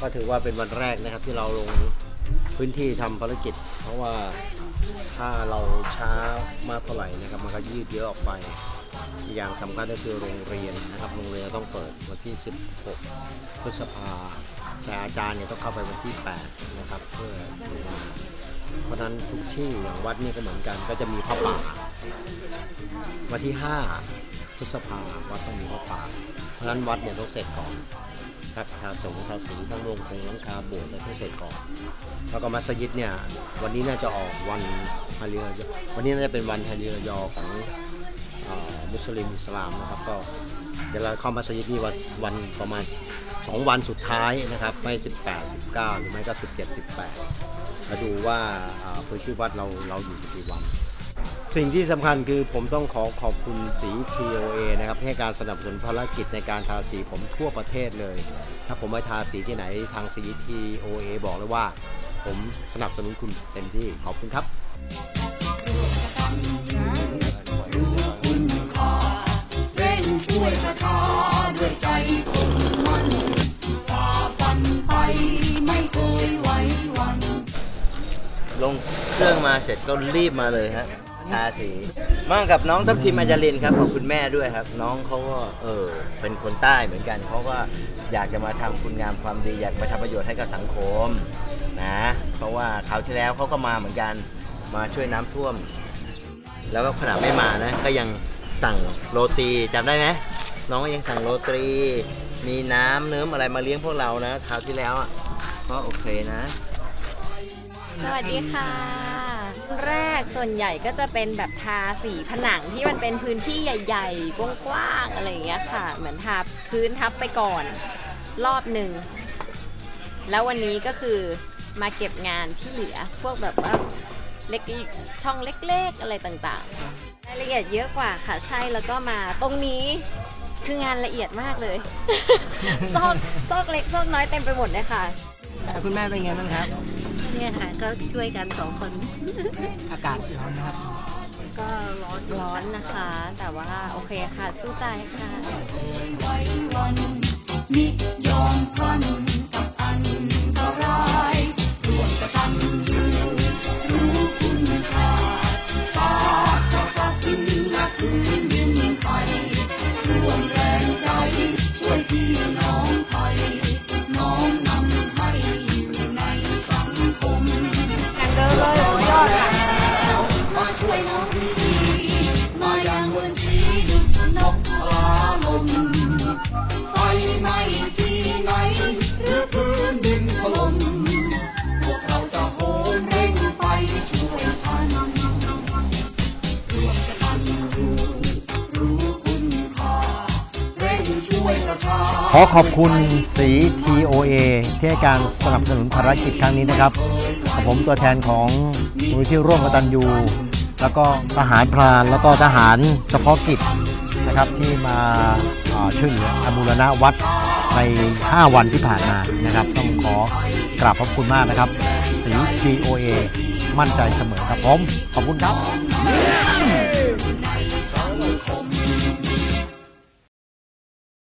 ก็ถือว่าเป็นวันแรกนะครับที่เราลงพื้นที่ทำภารกิจ เพราะว่าถ้าเราช้ามากเท่าไหร่นะครับมันก็ยืดเยอะออกไป อย่างสำคัญก็คือโรงเรียนนะครับโรงเรียนต้องเปิดวันที่ 16 พฤษภาแต่อาจารย์เนี่ยต้องเข้าไปวันที่ 8 นะครับเพื่อเพราะฉะนั้นทุกที่อย่างวัดนี่ก็เหมือนกันก็จะมีพระป่าวันที่ 5 พฤษภาวัดต้องมีพระป่าเพราะฉะนั้นวัดเนี่ยต้องเสร็จก่อน ครับทาสงทาสีทั้งโรงคงหลังคาโบสถ์อะไรต้งเสร็จก่อน แล้วก็มัสยิดเนี่ยวันนี้น่าจะออกวันฮาริยอวันนี้น่าจะเป็นวันฮาริยอของอมุสลิมอิสลามนะครับก็เดี๋ยวเราเข้ามัสยิดนี่วันวันประมาณ 2 วันสุดท้ายนะครับ ไม่ 18 19 หรือไม่ก็ 17 18มาดูว่าพื้นที่วัดเราเราอยู่กี่วัน สิ่งที่สำคัญคือผมต้องขอขอบคุณสี TOA นะครับให้การสนับสนุนภารกิจในการทาสีผมทั่วประเทศเลย ถ้าผมไปทาสีที่ไหนทางสี TOA บอกเลยว่า ผมสนับสนุนคุณเต็มที่ขอบคุณครับลงเครื่องมาเสร็จก็รีบมาเลยฮะ ทาสีมากับน้องทัพทิมอาจารินครับขอบคุณแม่ด้วยครับ น้องเขาก็เออเป็นคนใต้เหมือนกันเขาก็อยากจะมาทำคุณงามความดีอยากมาทำประโยชน์ให้กับสังคมนะเพราะว่าคราวที่แล้วเขาก็มาเหมือนกันมาช่วยน้ำท่วม แล้วก็ขนาดไม่มานะก็ยังสั่งโรตีจำได้ไหมน้องก็ยังสั่งโรตีมีน้ำเนื้ออะไรมาเลี้ยงพวกเรานะคราวที่แล้วอะก็โอเคนะ สวัสดีค่ะ แรกส่วนใหญ่ก็จะเป็นแบบทาสีผนังที่มันเป็นพื้นที่ใหญ่ๆกว้างๆอะไรอย่างเงี้ยค่ะ เหมือนทาพื้นทับไปก่อนรอบหนึ่งแล้ววันนี้ก็คือมาเก็บงานที่เหลือพวกแบบว่าเล็กช่องเล็กๆอะไรต่างๆรายละเอียดเยอะกว่าค่ะใช่แล้วก็มาตรงนี้คืองานละเอียดมากเลย ซอกซอกเล็กซอกน้อยเต็มไปหมดเลยค่ะ คุณแม่เป็นไงบ้างครับ เนี่ยค่ะก็ช่วยกันสองคน อากาศร้อนนะครับ ก็ร้อนร้อนนะคะ แต่ว่าโอเคค่ะ สู้ตายค่ะ น้องพี่มาอย่างวันที่หยุดนกปลาลมไฟไหม้ที่ไหนหรือพื้นดินถล่มพวกเราจะโหมเร่งไปช่วยทันร่วมจะทันรู้รู้คุณค่าเร่งช่วยประชาขอขอบคุณสี TOA ที่ให้การสนับสนุนภารกิจครั้งนี้นะครับกับผมตัวแทนของมูลที่ร่วมกตันยู แล้วก็ทหารพรานแล้วก็ทหารเฉพาะกิจนะครับที่มาช่วยเหลืออบูรณะวัดใน 5 วันที่ผ่านมานะครับ ต้องขอกราบขอบคุณมากนะครับสี TOA มั่นใจเสมอครับผม ขอบคุณครับ